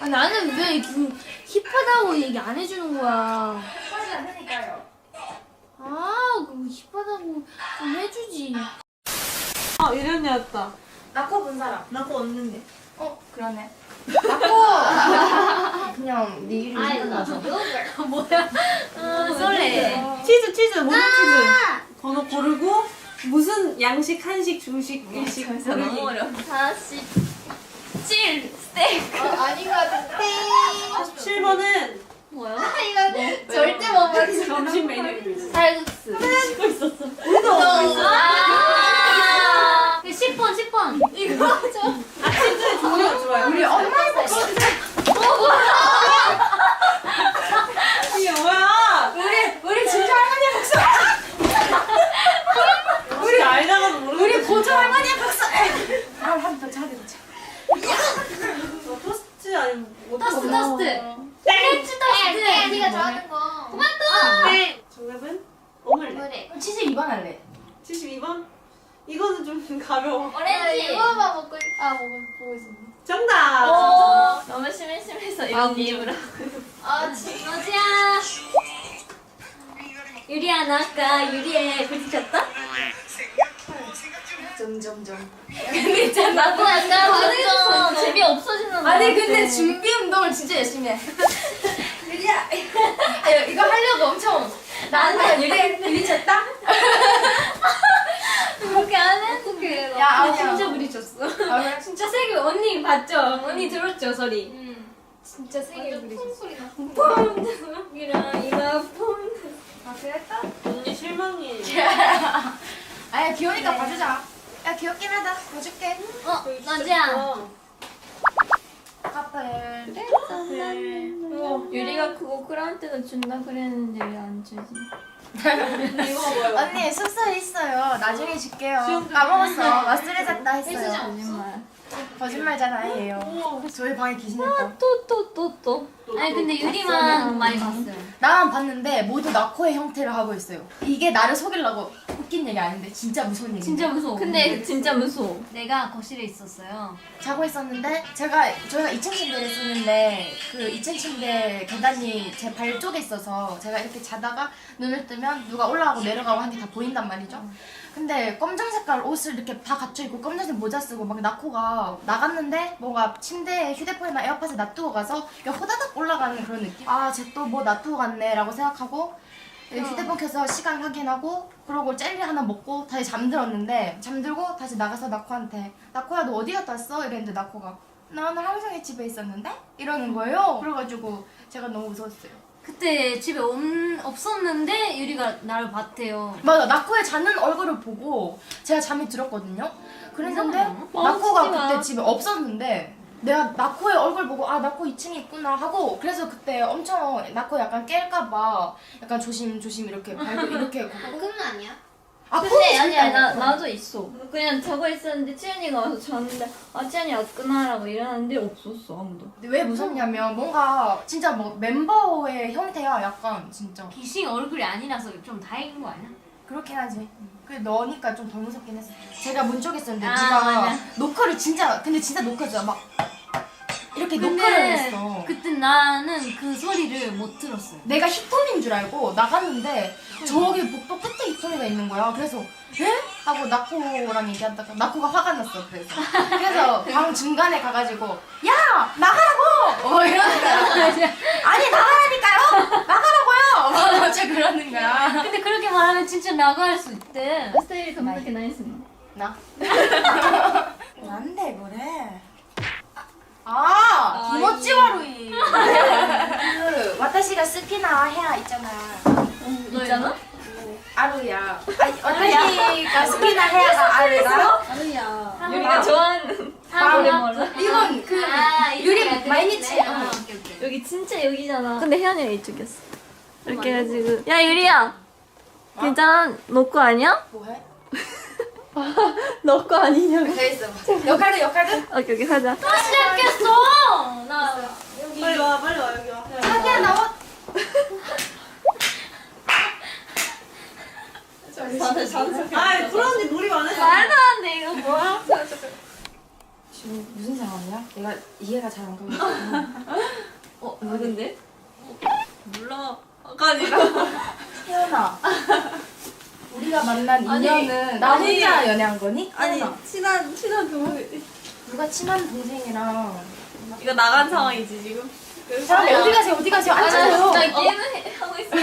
아, 나는 왜 이렇게 힙하다고 얘기 안 해주는 거야? 하지 않으니까요. 아, 그 힙하다고 좀 해주지. 아 유리 언니 왔다. 나코 본 사람. 나 그거 없는데. 어 그러네. 나코. 그냥 네 이름 생각나서. 뭐야? 아, 설레. 치즈 치즈 모든 치즈. 번호 고르고 무슨 양식 한식 중식 일식 고르기. 어려워. 다시. 찔, 스테이크. 어, 아닌 것 같은데. 7번은 뭐야? 이거 절대 못 맞추. 점심 메뉴. 쌀국수. 우리도 먹고 있어. 아! 10번, 10번. 이거 좀. 아 치즈 종류가 좋아요. 우리 엄마가 이게 뭐야? 우리 우리 진짜 할머니 박수. 우리 알다가도 모르는 우리 고조 할머니 박수. 아 한번 더 하게 자. 거. 토스트. 땡! 프렌치 토스트. 네가 좋아하는 거. 토마토. 땡! 정답은 오믈렛. 그럼 치즈 2번 할래. 72번? 이거는 좀 가벼워. 오렌지. 이거만 먹고 아 먹고 보고 있었네. 정답! 오, 너무 심심해서 이런 게임을 하고. 아 진짜. 유리야, 나 아까 유리에 부딪혔다? 점점점. 근데 진짜 나도 약간 완전 재미 없어지는 거 아니 근데 준비 운동을 진짜 열심히 해. 유리야. 아, 이거 하려고 엄청 나한테 유리 부딪혔다? 그렇게 안 했는데. 야, 아니야. 진짜 부딪혔어. 아 그래? 진짜 세게 언니 봤죠? 언니 들었죠 소리? 진짜 세게 부딪혔어. pom이랑 이마 pom. 아 그랬다? 언니 실망이에요. 아야 귀여우니까 봐주자. 야 귀엽긴 하다. 봐줄게. 어, 나지야. 카페. 유리가 그거 크라운트도 준다 그랬는데 왜 안 주지? 이거 뭐야? 언니 숙소에 있어요. 나중에 줄게요. 까먹었어. 마스레졌다 했어요. 거짓말. 거짓말잖아요. 저희 방에 귀신 있다. 또또 또 또. 아니 근데 유리만 많이 봤어요. 나만 봤는데 모두 나코의 형태를 하고 있어요. 이게 나를 속이려고 웃긴 얘기 아닌데 진짜 무서운 얘기. 진짜 무서워. 근데 진짜 무서워. 내가 거실에 있었어요. 자고 있었는데 제가 저희가 2층 침대를 쓰는데 그 2층 침대 계단이 제 발 쪽에 있어서 제가 이렇게 자다가 눈을 뜨면 누가 올라가고 내려가고 한게다 보인단 말이죠. 근데 검정 색깔 옷을 이렇게 다 갖춰 입고 검정색 모자 쓰고 막 나코가 나갔는데 뭔가 침대에 휴대폰이나 에어팟을 놔두고 가서 이렇게 호다닥 올라가는 그런 느낌? 아, 쟤 또 뭐 놔두고 갔네라고 생각하고 휴대폰 켜서 시간 확인하고 그러고 젤리 하나 먹고 다시 잠들었는데 잠들고 다시 나가서 나코한테 나코야 너 어디 갔다 왔어? 이랬는데 나코가 나 오늘 하루 종일 집에 있었는데? 이러는 거예요 그래가지고 제가 너무 무서웠어요 그때 집에 없, 없었는데 유리가 나를 봤대요. 맞아 나코의 자는 얼굴을 보고 제가 잠이 들었거든요 그랬는데. 나코가 마. 그때 집에 없었는데 내가 나코의 얼굴 보고 아 나코 2층에 있구나 하고 그래서 그때 엄청 나코 약간 깰까봐 약간 조심 조심 이렇게 발도 이렇게 걷고 꿈은 아니야? 아 근데 꿈이 아니야 절대 나. 나도 있어. 그냥 자고 있었는데 치현이가 와서 잤는데 아 치현이 왔구나라고 일어났는데 없었어 아무도. 근데 왜 무섭냐면 뭔가 진짜 뭐 멤버의 형태야 약간 진짜 귀신 얼굴이 아니라서 좀 다행인 거 아니야? 그렇긴 하지. 그래 너니까 좀 덜 무섭긴 했어. 제가 문 쪽에 있었는데 아, 네가 맞아. 노크를 진짜 근데 진짜 노크죠. 막 이렇게 노크를 근데 했어. 그때 나는 그 소리를 못 들었어요. 내가 히토미인 줄 알고 나갔는데 저기 복도 끝에 히토미가 있는 거야. 그래서 에? 하고 나코랑 얘기하다가 나코가 화가 났어. 그래서. 그래서 방 중간에 가가지고 야! 나가라고! 어 이러는 거야 아니 나가라니까요! 나가라 진짜 그러는 거야 근데 그렇게 말하면 진짜 나갈 수 있대. 나이스. 나? 난데 그래 아 기모찌와루이 그 와타시가 스키나 헤아 있잖아 있잖아? 아루야 아니 와타시가 스키나 헤아가 아루가 아니야. 유리가 좋아하는 사람이 몰라? 이건 그 아, 유리. 아, 오케이, 오케이. 여기 진짜 여기잖아. 근데 혜연이가 이쪽이었어. 이렇게 해가지고 야 유리야. 괜찮아? 너거 아니야? 뭐해? 너거 아니냐고. 돼 있어 역할도 역할도 오케이 오케이 하자. 또 시작했어! 나 빨리 와 빨리 와 여기 와. 자기야 나와 아 그런 언니 놀이 많아서. 말도 안 돼, 이거 뭐야? 지금 무슨 상황이야? 내가 이해가 잘 안 가고 누군데? 몰라. 아까 아니라. 태연아. 우리가 만난 아니, 인연은 나 아니. 혼자 연애한 거니? 아니 태연아. 친한 친한 동생. 누가 친한 동생이랑 이거 나간 상황이지 지금. 사람이 어디 가세요? 어디 가세요? 앉아요. 나 게임을 해- 하고 있어.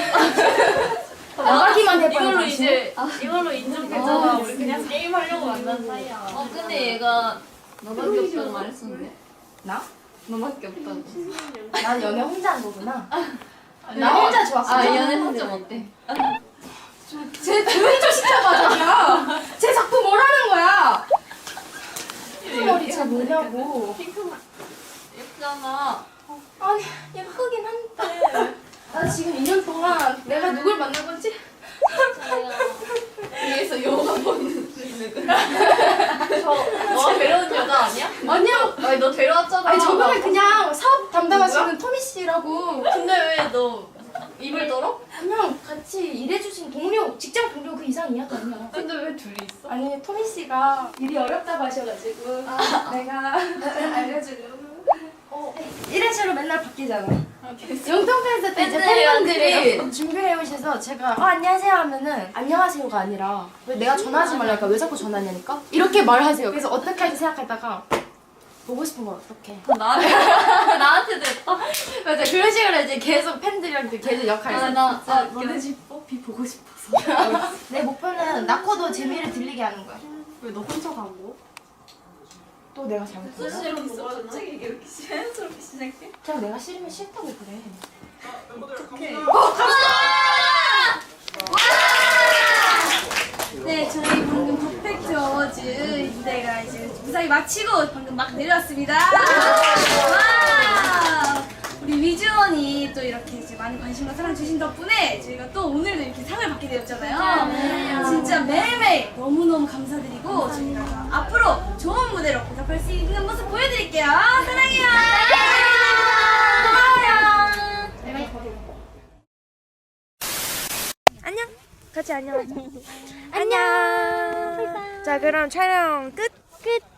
나가기만 해봐요. 이걸로 당신. 이제 이걸로 인정되잖아. 우리 그냥 게임 하려고 만난 사이야. 어 근데 얘가 너밖에 없다고 말했었는데. 나? 너밖에 없다고. 난 연애 혼자 한 거구나. 나 혼자 좋았어. 아 연애 혼자 어때? 쟤 조용히 좀 시켜봐 자기야. 쟤 자꾸 뭐라는 거야. 머리 쟤 뭐냐고. 예쁘잖아. 아니 예쁘긴 한데. 나 지금 2년 동안 내가 누굴 만난 거지? 위에서 요가 보는 저너 데려온 여자 아니야? 아니야. 아니 너 데려왔잖아. 아니 저번에 그냥 씨라고 근데 왜 너 입을 떨어? 그냥 같이 일해주신 동료, 직장 동료 그 이상이야 그냥. 근데 왜 둘이 있어? 아니 토미 씨가 일이 어렵다고 하셔가지고 내가 알려주려고. 이런 식으로 맨날 바뀌잖아. 영통 팬스 때 이제 팬분들이 준비를 해오셔서 제가 어, 안녕하세요 하면은 안녕하세요가 아니라 왜 내가 전화하지 말라니까 왜 자꾸 전화하냐니까 이렇게 말하세요. 그래서 어떻게 할지 생각하다가 보고 싶은 걸 어떻게 나한테 나한테도 했다. 맞아 그런 식으로 이제 계속 팬들이랑 이제 계속 역할을 아, 해. 나 아, 너네 집 뽀삐 보고 싶어서. 내 목표는 낳고도 재미를 들리게 하는 거야. 왜 너 혼자 가고? 또 내가 잘못했나? 수시로 보고 갑자기 이렇게 자연스럽게 시작해? 그냥 내가 싫으면 싫다고 그래. 네, 저희 방금 퍼펙트 어워즈 무대가 이제 무사히 마치고 방금 막 내려왔습니다. 와! 우리 위즈원이 또 이렇게 이제 많은 관심과 사랑 주신 덕분에 저희가 또 오늘도 이렇게 상을 받게 되었잖아요. 진짜 매일매일 너무너무 감사드리고 저희가 앞으로 좋은 무대로 보답할 수 있는 모습 보여드릴게요. 사랑해요. 안녕. 같이 안녕하자. 안녕. 자 그럼 촬영 끝. 끝.